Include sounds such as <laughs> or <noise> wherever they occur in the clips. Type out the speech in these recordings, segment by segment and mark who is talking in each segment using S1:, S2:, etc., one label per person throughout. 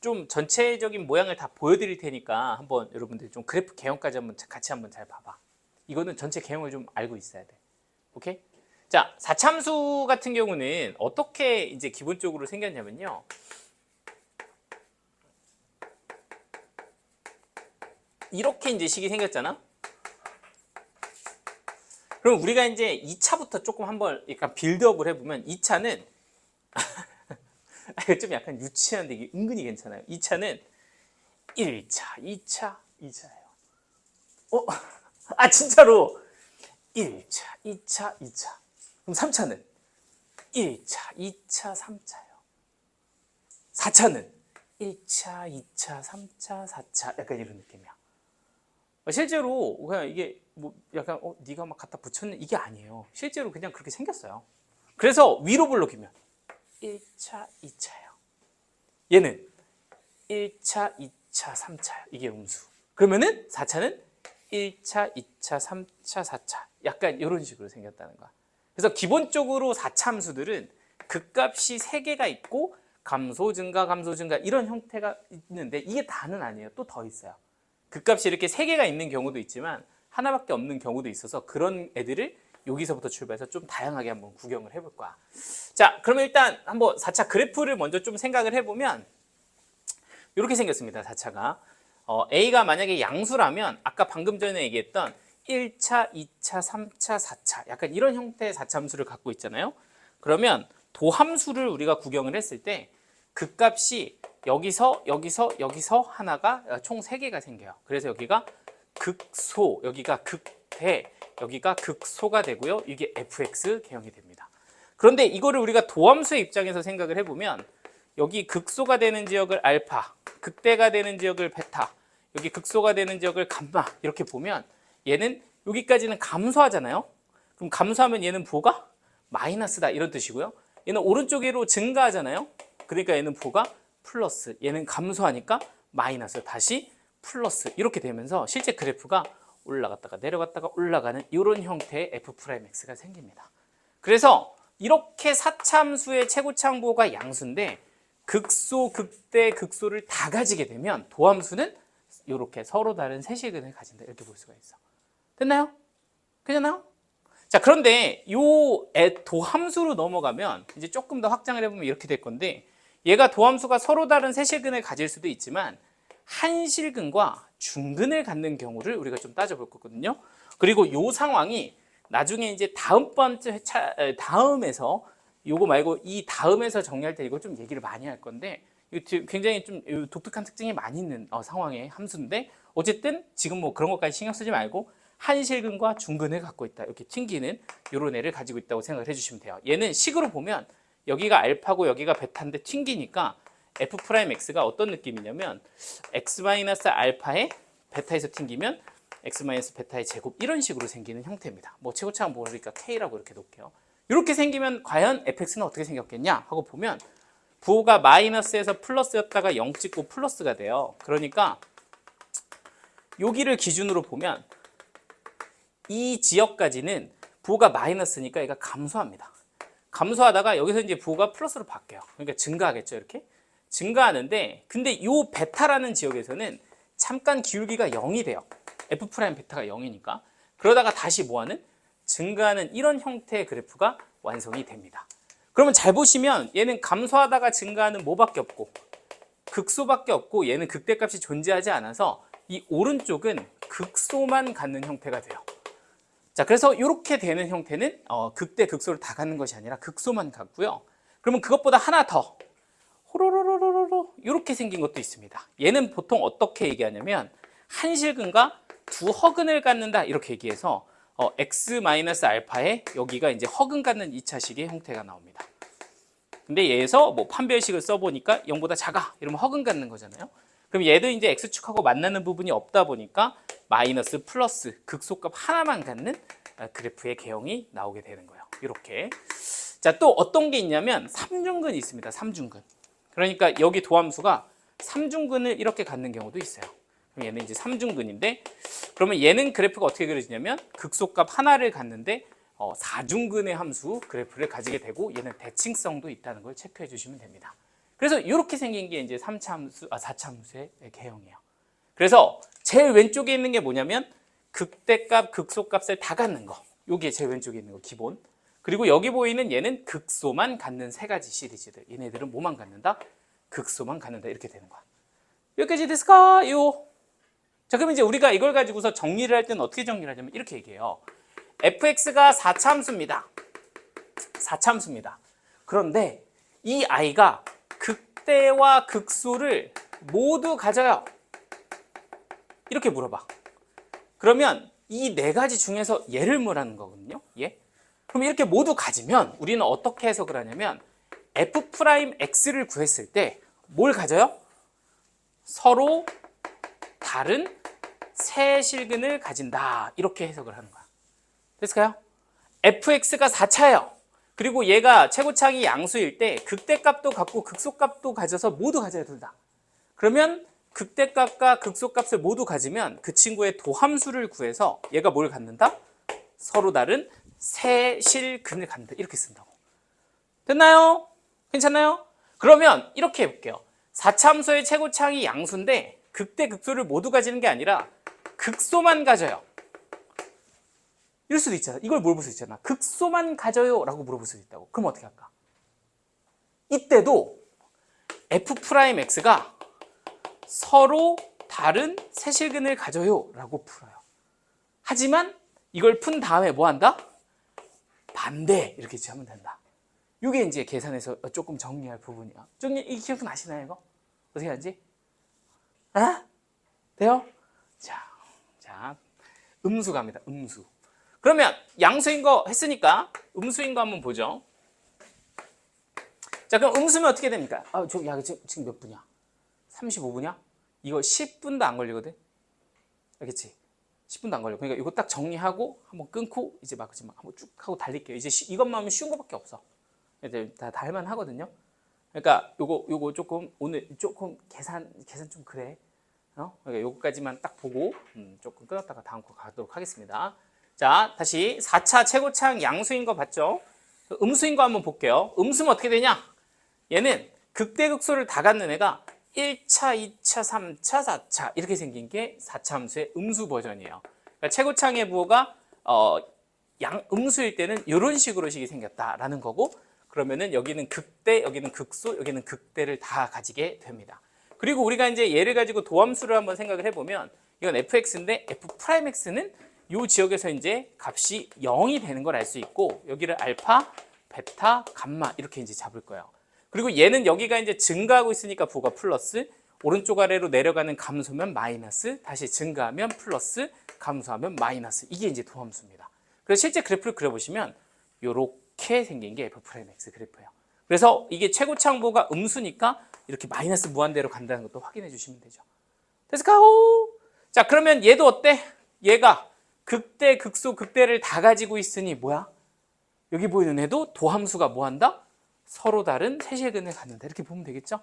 S1: 좀 전체적인 모양을 다 보여드릴 테니까 한번 여러분들 좀 그래프 개형까지 한번 같이 한번 잘 봐봐. 이거는 전체 개형을 좀 알고 있어야 돼. 오케이? 자, 사참수 같은 경우는 어떻게 이제 기본적으로 생겼냐면요. 이렇게 이제 식이 생겼잖아. 그럼 우리가 이제 2차부터 조금 한번 약간 빌드업을 해보면 2차는 <laughs> <laughs> 좀 약간 유치한데 이게 은근히 괜찮아요. 2차는 1차, 2차, 2차예요. 어? <laughs> 아 진짜로 1차, 2차, 2차. 그럼 3차는 1차, 2차, 3차예요. 4차는 1차, 2차, 3차, 4차 약간 이런 느낌이야. 실제로 그냥 이게 뭐 약간 어 네가 막 갖다 붙였네 이게 아니에요. 실제로 그냥 그렇게 생겼어요. 그래서 위로 블록이면 1차, 2차예요. 얘는 1차, 2차, 3차예요. 이게 음수. 그러면은 4차는 1차, 2차, 3차, 4차. 약간 이런 식으로 생겼다는 거야. 그래서 기본적으로 4차 함수들은 극값이 3개가 있고 감소 증가, 감소 증가 이런 형태가 있는데 이게 다는 아니에요. 또 더 있어요. 극값이 이렇게 3개가 있는 경우도 있지만 하나밖에 없는 경우도 있어서 그런 애들을 여기서부터 출발해서 좀 다양하게 한번 구경을 해볼 거야. 자, 그러면 일단 한번 4차 그래프를 먼저 좀 생각을 해보면 이렇게 생겼습니다. 4차가. 어, A가 만약에 양수라면 아까 방금 전에 얘기했던 1차, 2차, 3차, 4차 약간 이런 형태의 4차 함수를 갖고 있잖아요. 그러면 도함수를 우리가 구경을 했을 때 극값이 여기서 여기서 여기서 하나가 총 3개가 생겨요. 그래서 여기가 극소, 여기가 극대, 여기가 극소가 되고요. 이게 fx 개형이 됩니다. 그런데 이거를 우리가 도함수의 입장에서 생각을 해보면 여기 극소가 되는 지역을 알파, 극대가 되는 지역을 베타, 여기 극소가 되는 지역을 감마 이렇게 보면 얘는 여기까지는 감소하잖아요. 그럼 감소하면 얘는 부호가 마이너스다 이런 뜻이고요. 얘는 오른쪽으로 증가하잖아요. 그러니까 얘는 부호가 플러스, 얘는 감소하니까 마이너스 다시 플러스 이렇게 되면서 실제 그래프가 올라갔다가 내려갔다가 올라가는 이런 형태의 f'x가 생깁니다. 그래서 이렇게 사참수의 최고창부호가 양수인데 극소, 극대, 극소를 다 가지게 되면 도함수는 이렇게 서로 다른 세실근을 가진다 이렇게 볼 수가 있어. 됐나요? 괜찮나요? 자 그런데 요 애- 도함수로 넘어가면 이제 조금 더 확장을 해보면 이렇게 될 건데 얘가 도함수가 서로 다른 세실근을 가질 수도 있지만 한실근과 중근을 갖는 경우를 우리가 좀 따져볼 거거든요. 그리고 요 상황이 나중에 이제 다음 번째 회차 에, 다음에서 요거 말고 이 다음에서 정리할 때 이걸 좀 얘기를 많이 할 건데 굉장히 좀 독특한 특징이 많이 있는 어, 상황의 함수인데 어쨌든 지금 뭐 그런 것까지 신경 쓰지 말고 한실근과 중근을 갖고 있다 이렇게 튕기는 요런 애를 가지고 있다고 생각을 해주시면 돼요. 얘는 식으로 보면 여기가 알파고 여기가 베타인데 튕기니까 f 프라임 x가 어떤 느낌이냐면 x 마이너스 알파에 베타에서 튕기면 x 마이너스 베타의 제곱 이런 식으로 생기는 형태입니다. 뭐 최고차가 모르니까 k라고 이렇게 놓을게요. 이렇게 생기면 과연 fx는 어떻게 생겼겠냐 하고 보면 부호가 마이너스에서 플러스였다가 0 찍고 플러스가 돼요. 그러니까 여기를 기준으로 보면 이 지역까지는 부호가 마이너스니까 얘가 감소합니다. 감소하다가 여기서 이제 부호가 플러스로 바뀌어요. 그러니까 증가하겠죠, 이렇게. 증가하는데 근데 요 베타라는 지역에서는 잠깐 기울기가 0이 돼요. f 프라임 베타가 0이니까. 그러다가 다시 뭐하는 증가하는 이런 형태의 그래프가 완성이 됩니다. 그러면 잘 보시면 얘는 감소하다가 증가하는 뭐밖에 없고 극소밖에 없고 얘는 극대값이 존재하지 않아서 이 오른쪽은 극소만 갖는 형태가 돼요. 자, 그래서 이렇게 되는 형태는 어, 극대 극소를 다 갖는 것이 아니라 극소만 갖고요. 그러면 그것보다 하나 더 호로로로로로 이렇게 생긴 것도 있습니다. 얘는 보통 어떻게 얘기하냐면 한 실근과 두 허근을 갖는다 이렇게 얘기해서 어, x 마이너스 알파에 여기가 이제 허근 갖는 2차식의 형태가 나옵니다. 근데 얘에서 뭐 판별식을 써보니까 0보다 작아 이러면 허근 갖는 거잖아요. 그럼 얘도 이제 x축하고 만나는 부분이 없다 보니까 마이너스 플러스 극소값 하나만 갖는 아, 그래프의 개형이 나오게 되는 거예요. 이렇게. 자, 또 어떤 게 있냐면 삼중근이 있습니다. 삼중근. 그러니까 여기 도함수가 삼중근을 이렇게 갖는 경우도 있어요. 그럼 얘는 이제 삼중근인데 그러면 얘는 그래프가 어떻게 그려지냐면 극소값 하나를 갖는데 어, 사중근의 함수 그래프를 가지게 되고 얘는 대칭성도 있다는 걸 체크해 주시면 됩니다. 그래서 이렇게 생긴 게 이제 3차 함수, 아 4차 함수의 개형이에요. 그래서 제일 왼쪽에 있는 게 뭐냐면 극대값, 극소값을 다 갖는 거. 요게 제일 왼쪽에 있는 거 기본. 그리고 여기 보이는 얘는 극소만 갖는 세 가지 시리즈들. 얘네들은 뭐만 갖는다? 극소만 갖는다. 이렇게 되는 거야. 여기까지 됐을까? 요. 자, 그럼 이제 우리가 이걸 가지고서 정리를 할 때는 어떻게 정리를 하냐면 이렇게 얘기해요. fx가 4차 함수입니다. 4차 함수입니다. 그런데 이 아이가 극대와 극소를 모두 가져요. 이렇게 물어봐. 그러면 이 네 가지 중에서 얘를 뭐라는 거거든요. 예? 그럼 이렇게 모두 가지면 우리는 어떻게 해석을 하냐면 f'x를 구했을 때 뭘 가져요? 서로 다른 세 실근을 가진다. 이렇게 해석을 하는 거야. 됐을까요? fx가 4차예요. 그리고 얘가 최고창이 양수일 때 극대값도 갖고 극소값도 가져서 모두 가져야 된다. 그러면 극대값과 극소값을 모두 가지면 그 친구의 도함수를 구해서 얘가 뭘 갖는다? 서로 다른 세실 근을 갖는다. 이렇게 쓴다고. 됐나요? 괜찮나요? 그러면 이렇게 해볼게요. 4참수의 최고창이 양수인데 극대 극소를 모두 가지는 게 아니라 극소만 가져요. 이럴 수도 있잖아. 이걸 물어볼 수 있잖아. 극소만 가져요 라고 물어볼 수도 있다고. 그럼 어떻게 할까? 이때도 f'x가 서로 다른 세실근을 가져요 라고 풀어요. 하지만 이걸 푼 다음에 뭐 한다? 반대 이렇게 하면 된다. 이게 이제 계산에서 조금 정리할 부분이야. 정리 이 기억 나시나요 이거? 어떻게 하지? 아? 돼요? 자, 자, 음수 갑니다. 음수. 그러면 양수인 거 했으니까 음수인 거 한번 보죠. 자, 그럼 음수면 어떻게 됩니까? 아, 저, 야, 지금, 지금 몇 분이야? 35분이야? 이거 10분도 안 걸리거든? 알겠지? 10분도 안 걸려. 그러니까 이거 딱 정리하고 한번 끊고 이제 막 이제 막 한번 쭉 하고 달릴게요. 이제 시- 이것만 하면 쉬운 거밖에 없어. 이제 다 달만 하거든요. 그러니까 요거 요거 조금 오늘 조금 계산 계산 좀 그래. 어? 그러니까 요거까지만 딱 보고 음, 조금 끊었다가 다음 거 가도록 하겠습니다. 자, 다시 4차 최고창 양수인 거 봤죠? 음수인 거 한번 볼게요. 음수면 어떻게 되냐? 얘는 극대극소를 다 갖는 애가 1차, 2차, 3차, 4차 이렇게 생긴 게 4차 함수의 음수 버전이에요. 그러니까 최고창의 부호가 어, 양 음수일 때는 이런 식으로 식이 생겼다라는 거고 그러면은 여기는 극대, 여기는 극소, 여기는 극대를 다 가지게 됩니다. 그리고 우리가 이제 얘를 가지고 도함수를 한번 생각을 해보면 이건 fx인데 f'x는 이 지역에서 이제 값이 0이 되는 걸 알 수 있고 여기를 알파, 베타, 감마 이렇게 이제 잡을 거예요. 그리고 얘는 여기가 이제 증가하고 있으니까 부가 플러스 오른쪽 아래로 내려가는 감소면 마이너스 다시 증가하면 플러스 감소하면 마이너스 이게 이제 도함수입니다. 그래서 실제 그래프를 그려보시면 이렇게 생긴 게 f'x 그래프예요. 그래서 이게 최고 창보가 음수니까 이렇게 마이너스 무한대로 간다는 것도 확인해 주시면 되죠. 됐을까요? 자 그러면 얘도 어때? 얘가 극대, 극소, 극대를 다 가지고 있으니 뭐야? 여기 보이는 애도 도함수가 뭐한다? 서로 다른 세실근을 갖는다. 이렇게 보면 되겠죠?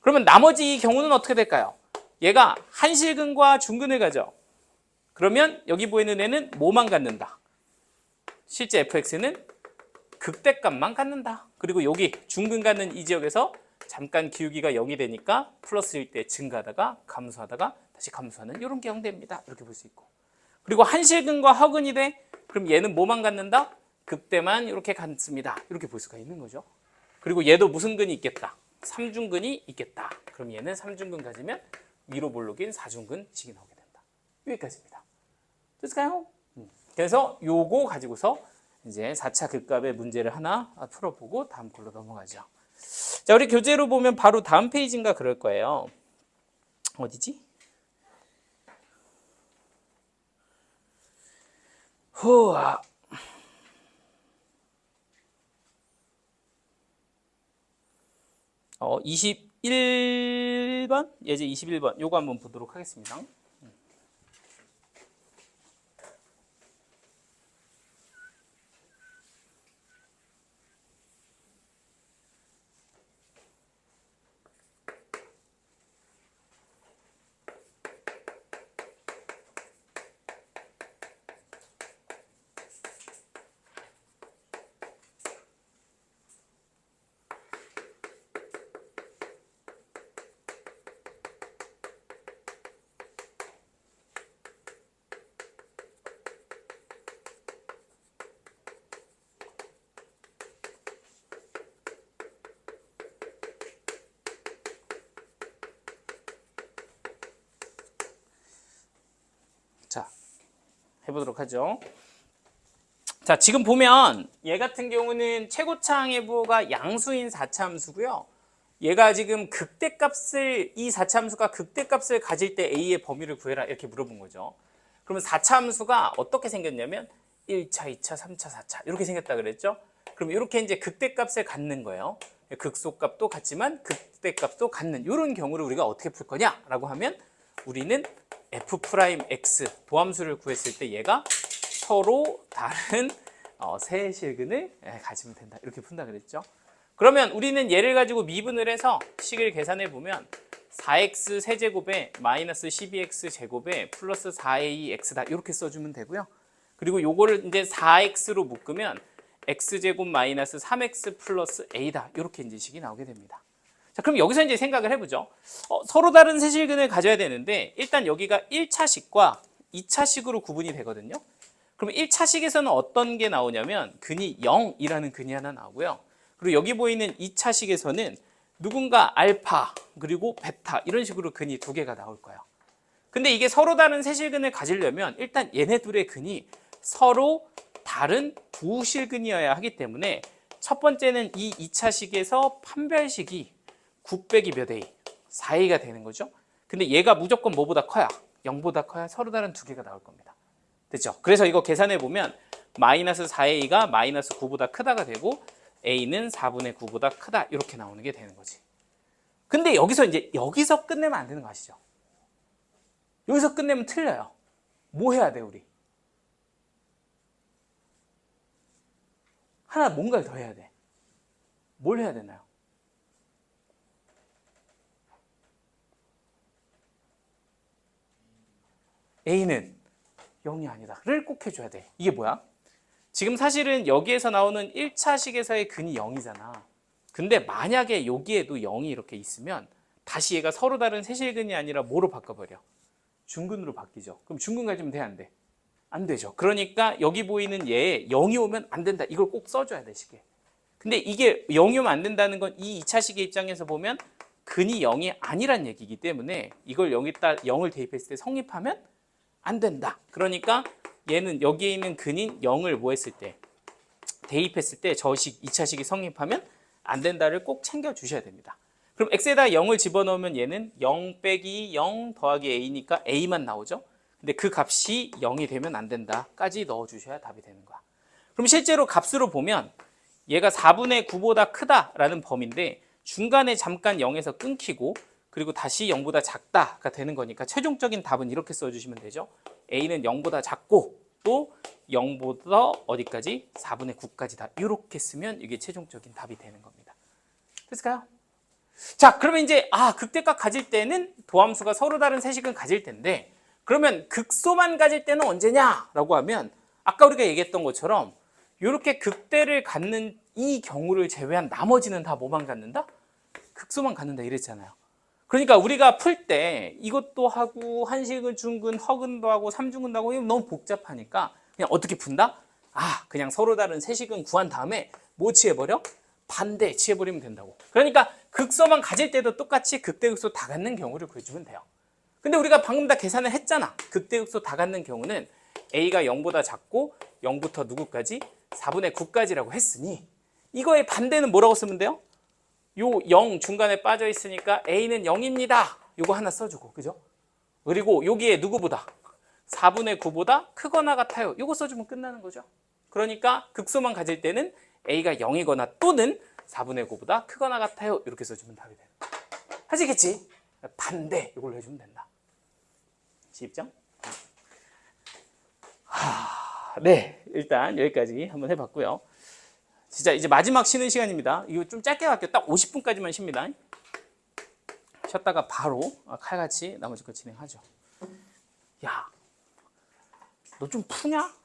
S1: 그러면 나머지 이 경우는 어떻게 될까요? 얘가 한실근과 중근을 가져. 그러면 여기 보이는 애는 뭐만 갖는다? 실제 fx는 극대값만 갖는다. 그리고 여기 중근 갖는 이 지역에서 잠깐 기울기가 0이 되니까 플러스일 때 증가하다가 감소하다가 다시 감소하는 이런 게 형태입니다. 이렇게 볼 수 있고. 그리고 한실근과 허근이 돼. 그럼 얘는 뭐만 갖는다? 극대만 이렇게 갖습니다. 이렇게 볼 수가 있는 거죠. 그리고 얘도 무슨 근이 있겠다? 삼중근이 있겠다. 그럼 얘는 삼중근 가지면 위로 볼록인 사중근 식이 나오게 된다. 여기까지입니다. 됐을까요? 음. 그래서 요거 가지고서 이제 4차 극값의 문제를 하나 풀어보고 다음 걸로 넘어가죠. 자, 우리 교재로 보면 바로 다음 페이지인가 그럴 거예요. 어디지? 후아. 어, 21번? 예제 21번. 요거 한번 보도록 하겠습니다. 해보도록 하죠. 자, 지금 보면 얘 같은 경우는 최고차항 해부가 양수인 4차 함수고요. 얘가 지금 극대값을 이 4차 함수가 극대값을 가질 때 a의 범위를 구해라 이렇게 물어본 거죠. 그러면 4차 함수가 어떻게 생겼냐면 1차, 2차, 3차, 4차 이렇게 생겼다 그랬죠. 그럼 이렇게 이제 극대값을 갖는 거예요. 극소값도 같지만 극대값도 갖는 이런 경우를 우리가 어떻게 풀 거냐라고 하면 우리는 f 프라임 x 도함수를 구했을 때 얘가 서로 다른 어, 세 실근을 예, 가지면 된다 이렇게 푼다 그랬죠. 그러면 우리는 얘를 가지고 미분을 해서 식을 계산해 보면 4x 세제곱에 마이너스 12x 제곱에 플러스 4ax다 이렇게 써주면 되고요. 그리고 요거를 이제 4x로 묶으면 x제곱 마이너스 3x 플러스 a다 이렇게 이제 식이 나오게 됩니다. 자 그럼 여기서 이제 생각을 해보죠. 어, 서로 다른 세실근을 가져야 되는데 일단 여기가 1차식과 2차식으로 구분이 되거든요. 그럼 1차식에서는 어떤 게 나오냐면 근이 0이라는 근이 하나 나오고요. 그리고 여기 보이는 2차식에서는 누군가 알파 그리고 베타 이런 식으로 근이 두 개가 나올 거예요. 근데 이게 서로 다른 세실근을 가지려면 일단 얘네 둘의 근이 서로 다른 두 실근이어야 하기 때문에 첫 번째는 이 2차식에서 판별식이 9 빼기 몇 A? 4A가 되는 거죠. 근데 얘가 무조건 뭐보다 커야 0보다 커야 서로 다른 두 개가 나올 겁니다. 됐죠? 그래서 이거 계산해 보면 마이너스 4A가 마이너스 9보다 크다가 되고 A는 4분의 9보다 크다 이렇게 나오는 게 되는 거지. 근데 여기서 이제 여기서 끝내면 안 되는 거 아시죠? 여기서 끝내면 틀려요. 뭐 해야 돼 우리? 하나 뭔가를 더 해야 돼. 뭘 해야 되나요? A는 0이 아니다.를 꼭 해줘야 돼. 이게 뭐야? 지금 사실은 여기에서 나오는 1차식에서의 근이 0이잖아. 근데 만약에 여기에도 0이 이렇게 있으면 다시 얘가 서로 다른 세실근이 아니라 뭐로 바꿔버려? 중근으로 바뀌죠. 그럼 중근 가지면 돼, 안 돼? 안 되죠. 그러니까 여기 보이는 얘에 0이 오면 안 된다. 이걸 꼭 써줘야 돼, 시계. 근데 이게 0이 오면 안 된다는 건 이 2차식의 입장에서 보면 근이 0이 아니란 얘기이기 때문에 이걸 0에다 0을 대입했을 때 성립하면 안 된다. 그러니까 얘는 여기에 있는 근인 0을 뭐 했을 때 대입했을 때 저식 2차식이 성립하면 안 된다를 꼭 챙겨 주셔야 됩니다. 그럼 x에다 0을 집어넣으면 얘는 0 빼기 0 더하기 a니까 a만 나오죠. 근데 그 값이 0이 되면 안 된다까지 넣어 주셔야 답이 되는 거야. 그럼 실제로 값으로 보면 얘가 4분의 9보다 크다라는 범위인데 중간에 잠깐 0에서 끊기고 그리고 다시 0보다 작다가 되는 거니까 최종적인 답은 이렇게 써주시면 되죠. a는 0보다 작고 또 0보다 어디까지? 4분의 9까지다. 이렇게 쓰면 이게 최종적인 답이 되는 겁니다. 됐을까요? 자, 그러면 이제 아 극대값 가질 때는 도함수가 서로 다른 세식은 가질 텐데 그러면 극소만 가질 때는 언제냐라고 하면 아까 우리가 얘기했던 것처럼 이렇게 극대를 갖는 이 경우를 제외한 나머지는 다 뭐만 갖는다? 극소만 갖는다 이랬잖아요. 그러니까 우리가 풀 때 이것도 하고 한식은 중근, 허근도 하고 삼중근도 하고 너무 복잡하니까 그냥 어떻게 푼다? 아, 그냥 서로 다른 세식은 구한 다음에 뭐 취해버려? 반대 취해버리면 된다고. 그러니까 극소만 가질 때도 똑같이 극대극소 다 갖는 경우를 구해주면 돼요. 근데 우리가 방금 다 계산을 했잖아. 극대극소 다 갖는 경우는 a가 0보다 작고 0부터 누구까지? 4분의 9까지라고 했으니 이거의 반대는 뭐라고 쓰면 돼요? 요 0 중간에 빠져 있으니까 a는 0입니다. 요거 하나 써주고 그죠? 그리고 여기에 누구보다 4분의 9보다 크거나 같아요. 요거 써주면 끝나는 거죠. 그러니까 극소만 가질 때는 a가 0이거나 또는 4분의 9보다 크거나 같아요. 이렇게 써주면 답이 돼요. 하시겠지? 반대 이걸로 해주면 된다. 쉽죠? 하, 네, 일단 여기까지 한번 해봤고요. 진짜 이제 마지막 쉬는 시간입니다. 이거 좀 짧게 갈게요. 딱 50분까지만 쉽니다. 쉬었다가 바로 칼같이 나머지 거 진행하죠. 야, 너 좀 푸냐?